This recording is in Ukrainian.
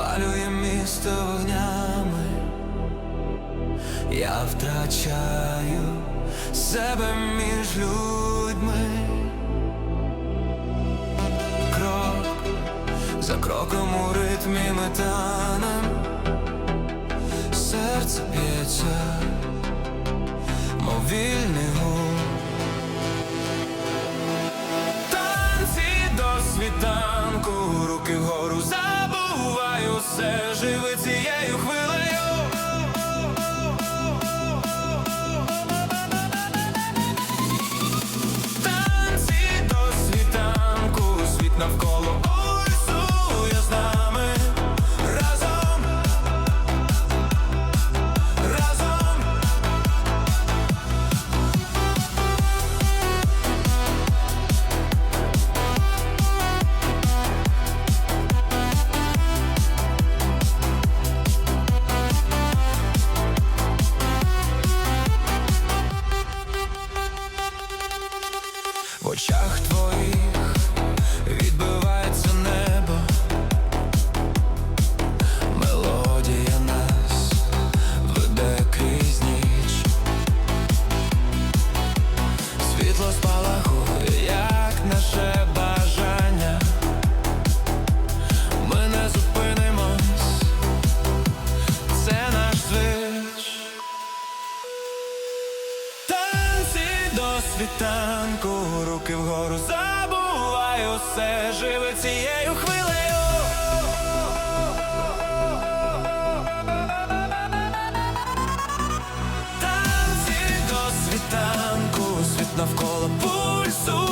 підпалює місто вогнями, я втрачаю себе між людьми. Крок за кроком у ритмі метанем, серце б'ється, мов навколо Ой, сує з нами разом, разом в очах твоїх. світанку, руки вгору забуваю все живе цією хвилею. Танці до світанку, світ навколо пульсу.